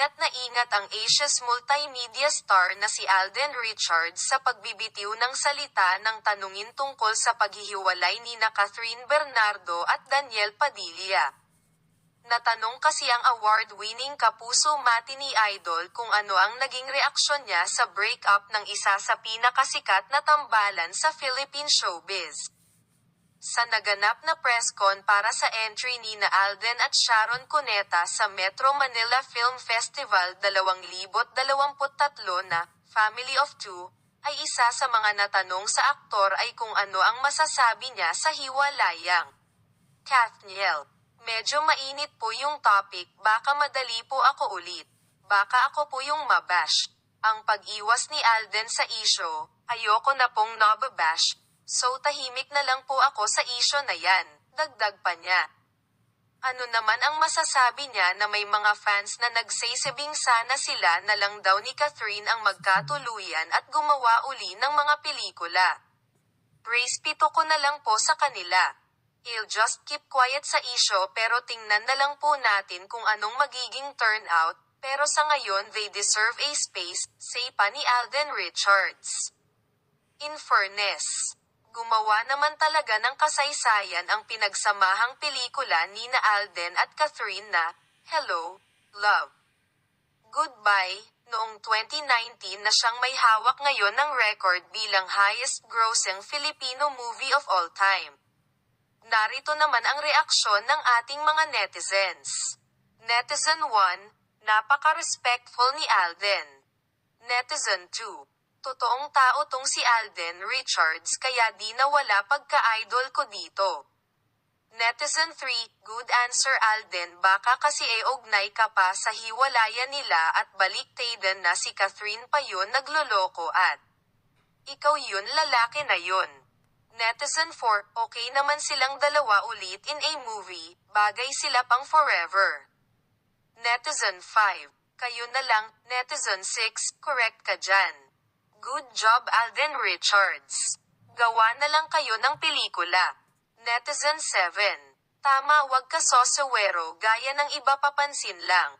Ingat na ingat ang Asia's multimedia star na si Alden Richards sa pagbibitiw ng salita ng tanungin tungkol sa paghihiwalay ni na Catherine Bernardo at Daniel Padilla. Natanong kasi ang award-winning kapuso matini idol kung ano ang naging reaksyon niya sa breakup ng isa sa pinakasikat na tambalan sa Philippine showbiz. Sa naganap na press con para sa entry ni na Alden at Sharon Cuneta sa Metro Manila Film Festival 2023 na Family of Two, ay isa sa mga natanong sa aktor ay kung ano ang masasabi niya sa hiwalayang. Kathniel, medyo mainit po yung topic, baka madali po ako ulit. Baka ako po yung mabash. Ang pag-iwas ni Alden sa isyo, ayoko na pong nababash, so tahimik na lang po ako sa isyo na yan, dagdag pa niya. Ano naman ang masasabi niya na may mga fans na nagsasabing sana sila na lang daw ni Catherine ang magkatuluyan at gumawa uli ng mga pelikula. Praise pito ko na lang po sa kanila. I'll just keep quiet sa isyo pero tingnan na lang po natin kung anong magiging turnout, pero sa ngayon they deserve a space, say pa ni Alden Richards. In fairness, gumawa naman talaga ng kasaysayan ang pinagsamahang pelikula ni na Alden at Catherine na, Hello, Love. Goodbye, noong 2019 na siyang may hawak ngayon ng record bilang highest grossing Filipino movie of all time. Narito naman ang reaksyon ng ating mga netizens. Netizen 1, napaka-respectful ni Alden. Netizen 2, totoong tao tong si Alden Richards kaya di nawala pagka-idol ko dito. Netizen 3, good answer Alden baka kasi e ognay ka pa sa hiwalayan nila at baliktaden na si Catherine pa yun nagloloko at ikaw yun lalaki na yun. Netizen 4, okay naman silang dalawa ulit in a movie, bagay sila pang forever. Netizen 5, kayo na lang, Netizen 6, correct ka dyan. Good job Alden Richards. Gawa na lang kayo ng pelikula. Netizen 7, tama wag ka sosawero gaya ng iba papansin lang.